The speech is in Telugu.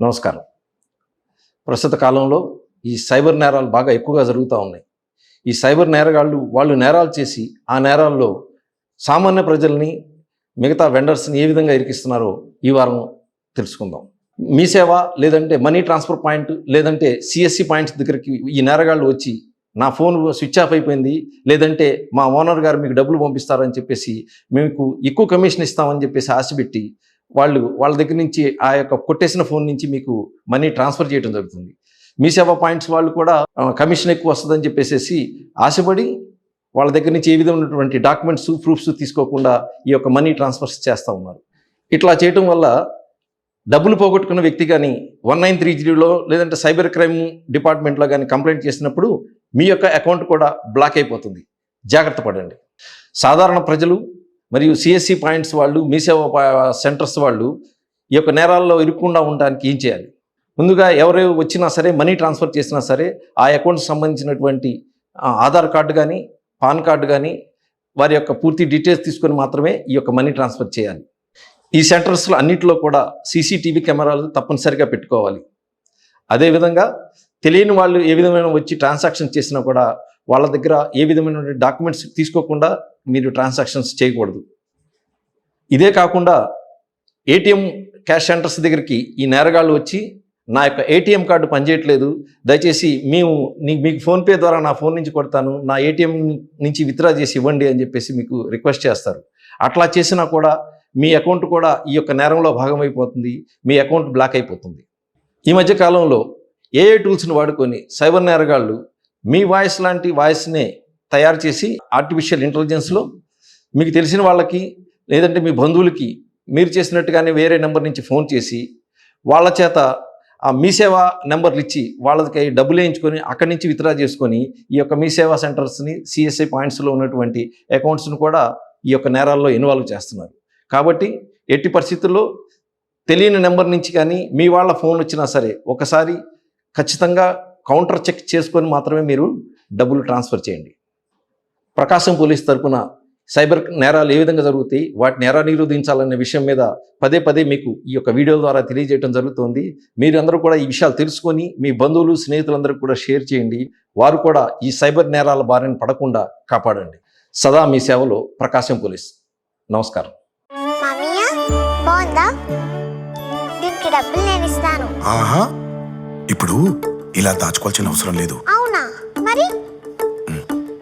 నమస్కారం. ప్రస్తుత కాలంలో ఈ సైబర్ నేరాలు బాగా ఎక్కువగా జరుగుతూ ఉన్నాయి. ఈ సైబర్ నేరగాళ్ళు వాళ్ళు నేరాలు చేసి ఆ నేరాల్లో సామాన్య ప్రజల్ని మిగతా వెండర్స్ని ఏ విధంగా ఇరికిస్తున్నారో ఈ వారం తెలుసుకుందాం. మీ సేవ లేదంటే మనీ ట్రాన్స్ఫర్ పాయింట్ లేదంటే సిఎస్సి పాయింట్స్ దగ్గరికి ఈ నేరగాళ్ళు వచ్చి నా ఫోన్ స్విచ్ ఆఫ్ అయిపోయింది లేదంటే మా ఓనర్ గారు మీకు డబ్బులు పంపిస్తారని చెప్పేసి మీకు ఎక్కువ కమిషన్ ఇస్తామని చెప్పేసి ఆశ పెట్టి వాళ్ళు వాళ్ళ దగ్గర నుంచి ఆ యొక్క కొట్టేసిన ఫోన్ నుంచి మీకు మనీ ట్రాన్స్ఫర్ చేయడం జరుగుతుంది. మీ సేవా పాయింట్స్ వాళ్ళు కూడా కమిషన్ ఎక్కువ వస్తుందని చెప్పేసి ఆశపడి వాళ్ళ దగ్గర నుంచి ఏ విధమైనటువంటి డాక్యుమెంట్స్ ప్రూఫ్స్ తీసుకోకుండా ఈ యొక్క మనీ ట్రాన్స్ఫర్స్ చేస్తూ ఉన్నారు. ఇట్లా చేయటం వల్ల డబ్బులు పోగొట్టుకున్న వ్యక్తి కానీ వన్ నైన్ త్రీ జీరోలో లేదంటే సైబర్ క్రైమ్ డిపార్ట్మెంట్లో కానీ కంప్లైంట్ చేసినప్పుడు మీ యొక్క అకౌంట్ కూడా బ్లాక్ అయిపోతుంది. జాగ్రత్త పడండి. సాధారణ ప్రజలు మరియు సిఎస్సి పాయింట్స్ వాళ్ళు మీ సేవ సెంటర్స్ వాళ్ళు ఈ యొక్క నేరాల్లో ఇరుక్కుండా ఉండడానికి ఏం చేయాలి? ముందుగా ఎవరు వచ్చినా సరే మనీ ట్రాన్స్ఫర్ చేసినా సరే ఆ అకౌంట్కి సంబంధించినటువంటి ఆధార్ కార్డు కానీ పాన్ కార్డు కానీ వారి యొక్క పూర్తి డీటెయిల్స్ తీసుకొని మాత్రమే ఈ యొక్క మనీ ట్రాన్స్ఫర్ చేయాలి. ఈ సెంటర్స్లో అన్నింటిలో కూడా సీసీటీవీ కెమెరాలు తప్పనిసరిగా పెట్టుకోవాలి. అదేవిధంగా తెలియని వాళ్ళు ఏ విధమైన వచ్చి ట్రాన్సాక్షన్ చేసినా కూడా వాళ్ళ దగ్గర ఏ విధమైన డాక్యుమెంట్స్ తీసుకోకుండా మీరు ట్రాన్సాక్షన్స్ చేయకూడదు. ఇదే కాకుండా ఏటీఎం క్యాష్ సెంటర్స్ దగ్గరికి ఈ నేరగాళ్ళు వచ్చి నా యొక్క ఏటీఎం కార్డు పనిచేయట్లేదు దయచేసి మేము మీకు ఫోన్పే ద్వారా నా ఫోన్ నుంచి కొడతాను నా ఏటీఎం నుంచి విత్డ్రా చేసి ఇవ్వండి అని చెప్పేసి మీకు రిక్వెస్ట్ చేస్తారు. అట్లా చేసినా కూడా మీ అకౌంట్ కూడా ఈ యొక్క నేరంలో భాగమైపోతుంది మీ అకౌంట్ బ్లాక్ అయిపోతుంది. ఈ మధ్య కాలంలో ఏఏ టూల్స్ని వాడుకొని సైబర్ నేరగాళ్ళు మీ వాయిస్ లాంటి వాయిస్నే తయారు చేసి ఆర్టిఫిషియల్ ఇంటెలిజెన్స్లో మీకు తెలిసిన వాళ్ళకి లేదంటే మీ బంధువులకి మీరు చేసినట్టుగానే వేరే నెంబర్ నుంచి ఫోన్ చేసి వాళ్ళ చేత ఆ మీ సేవా నెంబర్లు ఇచ్చి వాళ్ళకి డబ్బులు వేయించుకొని అక్కడి నుంచి విత్డ్రా చేసుకొని ఈ యొక్క మీ సేవా సెంటర్స్ని సిఎస్ఐ పాయింట్స్లో ఉన్నటువంటి అకౌంట్స్ని కూడా ఈ యొక్క నేరాల్లో ఇన్వాల్వ్ చేస్తున్నారు. కాబట్టి ఎట్టి పరిస్థితుల్లో తెలియని నెంబర్ నుంచి కానీ మీ వాళ్ళ ఫోన్ వచ్చినా సరే ఒకసారి ఖచ్చితంగా కౌంటర్ చెక్ చేసుకొని మాత్రమే మీరు డబ్బులు ట్రాన్స్ఫర్ చేయండి. ప్రకాశం పోలీస్ తరపున సైబర్ నేరాలు ఏ విధంగా జరుగుతాయి వాటిని ఎలా నిరోధించాలనే విషయం మీద పదే పదే మీకు ఈ యొక్క వీడియో ద్వారా తెలియజేయడం జరుగుతుంది. మీరందరూ కూడా ఈ విషయాలు తెలుసుకొని మీ బంధువులు స్నేహితులందరూ కూడా షేర్ చేయండి. వారు కూడా ఈ సైబర్ నేరాల బారిన పడకుండా కాపాడండి. సదా మీ సేవలో ప్రకాశం పోలీస్. నమస్కారం. ఇప్పుడు ఇలా దాచుకోవాల్సిన అవసరం లేదు. అవునా?